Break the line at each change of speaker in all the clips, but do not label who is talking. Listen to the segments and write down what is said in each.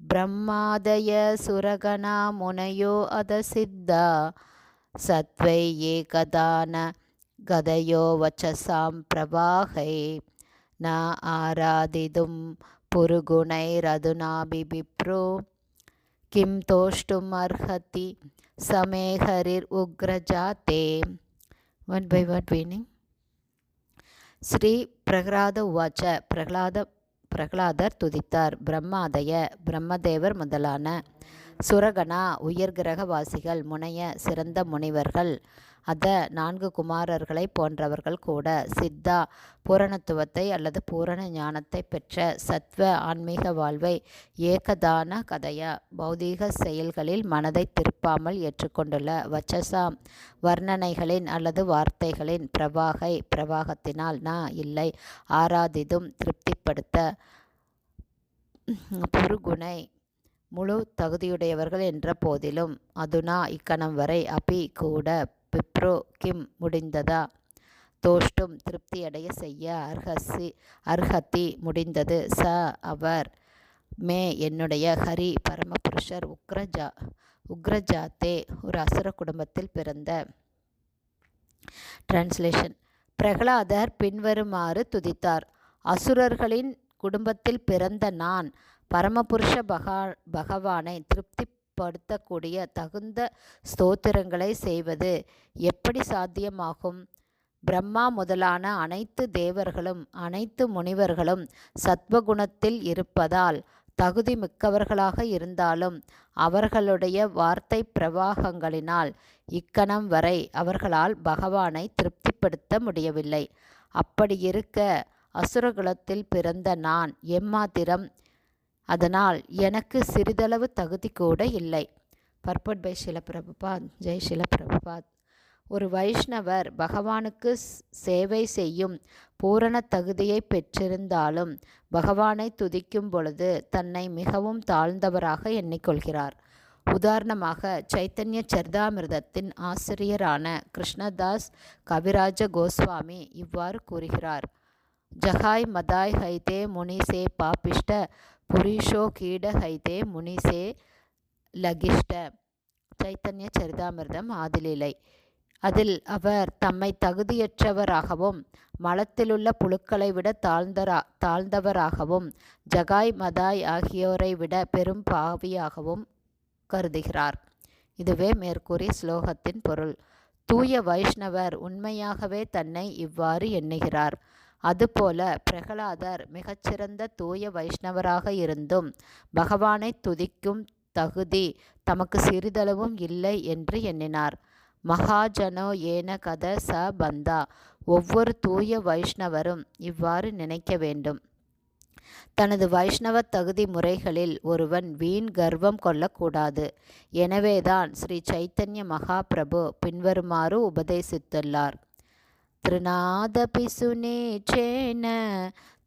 பிரம்மாதய சுரகணா முனையோ அதசித்தா? சத்வை ஏகதான கதையோ வச்சசாம் பிரபாகை. ந ஆராதிதும் புருகுணைரதுனாபிபிப்ரோ கிம் தோஷ்டும் அர்ஹதி சமே ஹரிர் உக்ரஜாத்தே. One by one meaning Shri Prahlada உவாச்ச பிரகலாத பிரகலாதர் துதித்தார். பிரம்மாதய பிரம்மதேவர் முதலான சுரகணா உயர்கிரகவாசிகள் முனைய சிறந்த முனிவர்கள். அத நான்கு குமாரர்களை போன்றவர்கள் கூட சித்தா பூரணத்துவத்தை அல்லது பூரண ஞானத்தை பெற்ற சத்வ ஆன்மீக வாழ்வை ஏகதான கதையா பௌதீக செயல்களில் மனதை திருப்பாமல் ஏற்றுக்கொண்டுள்ள வச்சசாம் வர்ணனைகளின் அல்லது வார்த்தைகளின் பிரவாகை பிரவாகத்தினால் நான் இல்லை ஆராதிதும் திருப்திப்படுத்த புருகுணை முழு தகுதியுடையவர்கள் என்ற போதிலும் அதுனா இக்கணம் வரை அபி கூட பிப்ரோ கிம் முடிந்ததா? தோஷ்டும் திருப்தியடைய செய்ய அர்ஹசி அர்ஹத்தி முடிந்தது. ச அவர் மே என்னுடைய ஹரி பரமபுருஷர் உக்ரஜா உக்ரஜாத்தே ஒரு அசுர குடும்பத்தில் பிறந்த. டிரான்ஸ்லேஷன் பிரகலாதர் பின்வருமாறு துதித்தார். அசுரர்களின் குடும்பத்தில் பிறந்த நான் பரமபுருஷ பகா பகவானை திருப்திப்படுத்தக்கூடிய தகுந்த ஸ்தோத்திரங்களை செய்வது எப்படி சாத்தியமாகும்? பிரம்மா முதலான அனைத்து தேவர்களும் அனைத்து முனிவர்களும் சத்வகுணத்தில் இருப்பதால் தகுதி மிக்கவர்களாக இருந்தாலும் அவர்களுடைய வார்த்தை பிரவாகங்களினால் இக்கணம் வரை அவர்களால் பகவானை திருப்திப்படுத்த முடியவில்லை. அப்படி இருக்க அசுரகுலத்தில் பிறந்த நான் எம்மாத்திரம் அதனால் எனக்கு சிறிதளவு தகுதி கூட இல்லை. பர்பட் பை சிலப்பிரபுபாத் ஜெய் சிலப்பிரபுபாத் ஒரு வைஷ்ணவர் பகவானுக்கு சேவை செய்யும் பூரண தகுதியை பெற்றிருந்தாலும் பகவானை துதிக்கும் பொழுது தன்னை மிகவும் தாழ்ந்தவராக எண்ணிக்கொள்கிறார். உதாரணமாக சைத்தன்ய சரிதாமிர்தத்தின் ஆசிரியரான கிருஷ்ணதாஸ் கவிராஜ கோஸ்வாமி இவ்வாறு கூறுகிறார். ஜஹாய் மதாய் ஹைதே முனிசே பாபிஷ்ட புரிஷோ கீட ஹைதே முனிசே லகிஷ்ட. சைத்தன்ய சரிதாமிர்தம் ஆதிலிலை. அதில் அவர் தம்மை தகுதியற்றவராகவும் மலத்திலுள்ள புழுக்களை விட தாழ்ந்தரா தாழ்ந்தவராகவும் ஜகாய் மதாய் ஆகியோரை விட பெரும் பாவியாகவும் கருதுகிறார். இதுவே மேற்கூறிய ஸ்லோகத்தின் பொருள். தூய வைஷ்ணவர் உண்மையாகவே தன்னை இவ்வாறு எண்ணுகிறார். அதுபோல பிரகலாதர் மிகச்சிறந்த தூய வைஷ்ணவராக இருந்தும் பகவானை துதிக்கும் தகுதி தமக்கு சிறிதளவும் இல்லை என்று எண்ணினார். மகாஜனோ ஏன கத ச பந்தா. ஒவ்வொரு தூய வைஷ்ணவரும் இவ்வாறு நினைக்க வேண்டும். தனது வைஷ்ணவ தகுதி முறைகளில் ஒருவன் வீண் கர்வம் கொள்ளக்கூடாது. எனவேதான் ஸ்ரீ சைத்தன்ய மகாபிரபு பின்வருமாறு உபதேசித்துள்ளார். திருநாதபி சுனேச்சேன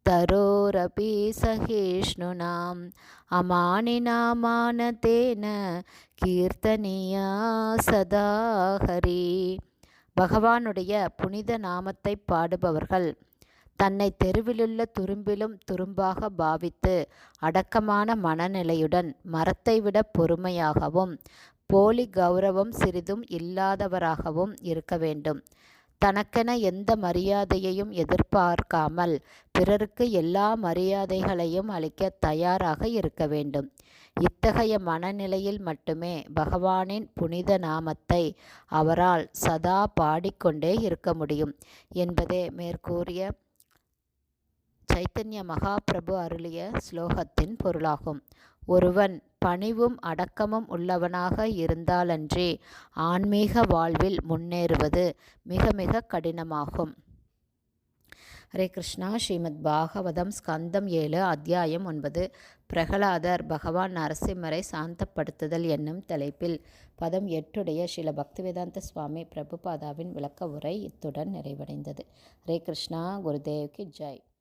தரோரபி சகிஷ்ணுனாம் அமானினாமானதேன கீர்த்தனியா சதா ஹரி பகவானுடைய புனித நாமத்தை பாடுபவர்கள் தன்னை தெருவிலுள்ள துரும்பிலும் துரும்பாக பாவித்து அடக்கமான மனநிலையுடன் மரத்தை விட பொறுமையாகவும் போலி கௌரவம் சிறிதும் இல்லாதவராகவும் இருக்க வேண்டும். தனக்கென எந்த மரியாதையையும் எதிர்பார்க்காமல் பிறருக்கு எல்லா மரியாதைகளையும் அளிக்க தயாராக இருக்க வேண்டும். இத்தகைய மனநிலையில் மட்டுமே பகவானின் புனித நாமத்தை அவரால் சதா பாடிக்கொண்டே இருக்க முடியும் என்பதே மேற்கூறிய சைத்தன்ய மகாபிரபு அருளிய ஸ்லோகத்தின் பொருளாகும். ஒருவன் பணிவும் அடக்கமும் உள்ளவனாக இருந்தாலன்றி ஆன்மீக வாழ்வில் முன்னேறுவது மிக மிக கடினமாகும். ஹரே கிருஷ்ணா. ஸ்ரீமத் பாகவதம் ஸ்கந்தம் ஏழு அத்தியாயம் ஒன்பது. பிரகலாதர் பகவான் நரசிம்மரை சாந்தப்படுத்துதல் என்னும் தலைப்பில் பதம் எட்டுடைய ஸ்ரீல பக்திவேதாந்த சுவாமி பிரபுபாதாவின் விளக்க உரை இத்துடன் நிறைவடைந்தது. ஹரே கிருஷ்ணா. குருதேவ்க்கு ஜெய்.